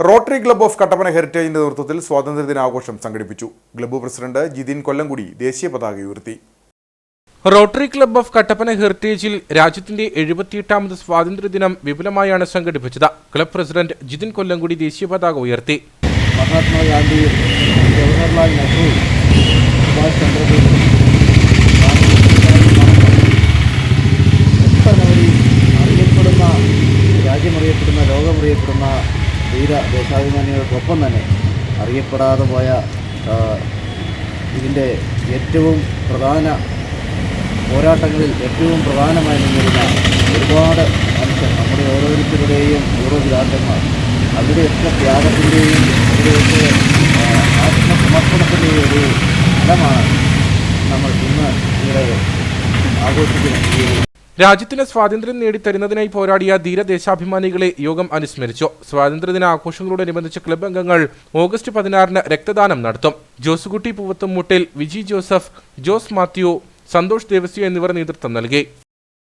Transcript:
Rotary club of Kattappana ഹെറിറ്റേജിന്റെ നേതൃത്വത്തിൽ സ്വാതന്ത്ര്യദിനാഘോഷം സംഘടിപ്പിച്ചു ക്ലബ്ബ് പ്രസിഡന്റ് ജിതിൻ കൊല്ലംകുടി ദേശീയ പതാക ഉയർത്തി റോട്ടറി ക്ലബ്ബ് ഓഫ് കട്ടപ്പന ഹെറിറ്റേജിൽ രാജ്യത്തിന്റെ എഴുപത്തിയെട്ടാമത് സ്വാതന്ത്ര്യദിനം വിപുലമായാണ് സംഘടിപ്പിച്ചത് ക്ലബ് പ്രസിഡന്റ് ജിതിൻ കൊല്ലംകുടി ദേശീയ പതാക ഉയർത്തി മഹാത്മാഗാന്ധി ജവഹർലാൽ നെഹ്റു സുഭാഷ് ചന്ദ്രബോസ് അറിയപ്പെടുന്ന രാജ്യമറിയപ്പെടുന്ന ലോകമറിയപ്പെടുന്ന ധീര ദേശാഭിമാനികൾക്കൊപ്പം തന്നെ അറിയപ്പെടാതെ പോയ ഇതിന്റെ ഏറ്റവും പ്രധാന പോരാട്ടങ്ങളിൽ ഏറ്റവും പ്രധാനമായി നിന്നിരുന്ന ഒരുപാട് മനുഷ്യർ നമ്മുടെ ഓരോരുത്തരുടെയും ഓരോ വിദാർത്ഥന്മാർ അവരുടെയൊക്കെ ത്യാഗത്തിന്റെയും അവരുടെയൊക്കെ ആത്മസമർപ്പണത്തിന്റെയും ഒരു ഫലമാണ് നമ്മൾ ഇന്ന് ഇവിടെ ആഘോഷിക്കുന്ന ഈ ഒരു രാജ്യത്തിന് സ്വാതന്ത്ര്യം നേടിത്തരുന്നതിനായി പോരാടിയ ധീരദേശാഭിമാനികളെ യോഗം അനുസ്മരിച്ചു. സ്വാതന്ത്ര്യദിന ആഘോഷങ്ങളോടനുബന്ധിച്ച് ക്ലബ് അംഗങ്ങൾ ഓഗസ്റ്റ് പതിനാറിന് രക്തദാനം നടത്തും. ജോസുകുട്ടി പൂവത്തുംമുട്ടിൽ വിജി ജോസഫ് ജോസ് മാത്യു സന്തോഷ് ദേവസ്യ എന്നിവർ നേതൃത്വം നൽകി.